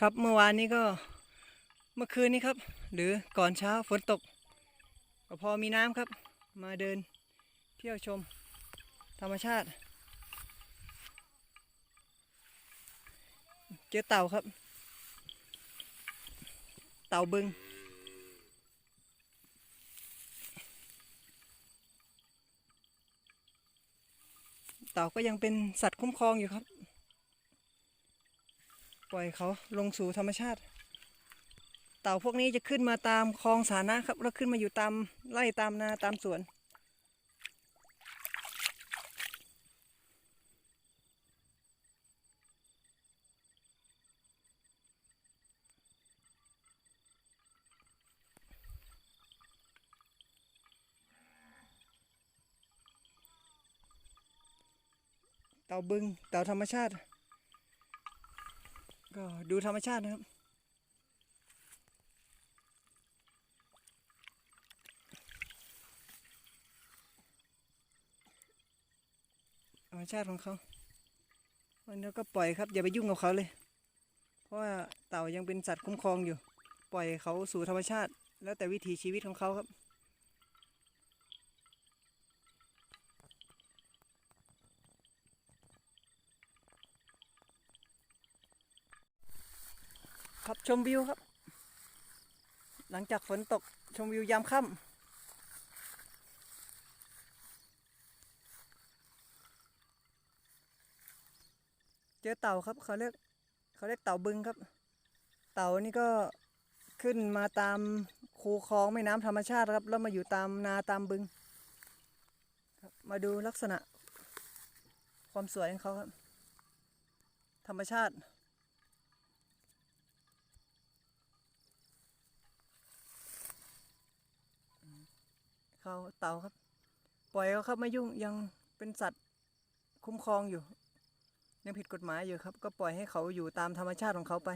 ครับเมื่อวานนี้ก็เมื่อคืนนี้ครับ หรือก่อนเช้าฝนตก ก็พอมีน้ำครับ มาเดินเที่ยวชม ธรรมชาติ เจอเต่าครับ เต่าบึงเต่าก็ยังเป็นสัตว์คุ้มครองอยู่ครับ ปล่อยเขาลงสู่ธรรมชาติ เต่าพวกนี้จะขึ้นมาตามคลองสาธารณะครับ แล้วขึ้นมาอยู่ตามไร่ตามนาตามสวน เต่าบึงเต่าธรรมชาติ ก็ดูธรรมชาตินะครับ ธรรมชาติของเขาวันนี้ก็ปล่อยครับอย่าไปยุ่งกับเขาเลย เพราะว่าเต่ายังเป็นสัตว์คุ้มครองอยู่ ปล่อยเขาสู่ธรรมชาติ แล้วแต่วิถีชีวิตของเขาครับ ครับชมวิวครับ หลังจากฝนตกชมวิวยามค่ำเจอเต่าครับเขาเรียกเขาเรียกเต่าบึงครับ เต่านี่ก็ขึ้นมาตามคูคลองแม่น้ำธรรมชาติครับ แล้วมาอยู่ตามนาตามบึงครับมาดูลักษณะความสวยของเขาครับ ธรรมชาติ เขาเต่าครับ ปล่อยเขาเข้ามายุ่งยังเป็นสัตว์คุ้มครองอยู่ ยังผิดกฎหมายอยู่ครับ ก็ปล่อยให้เขาอยู่ตามธรรมชาติของเขาไป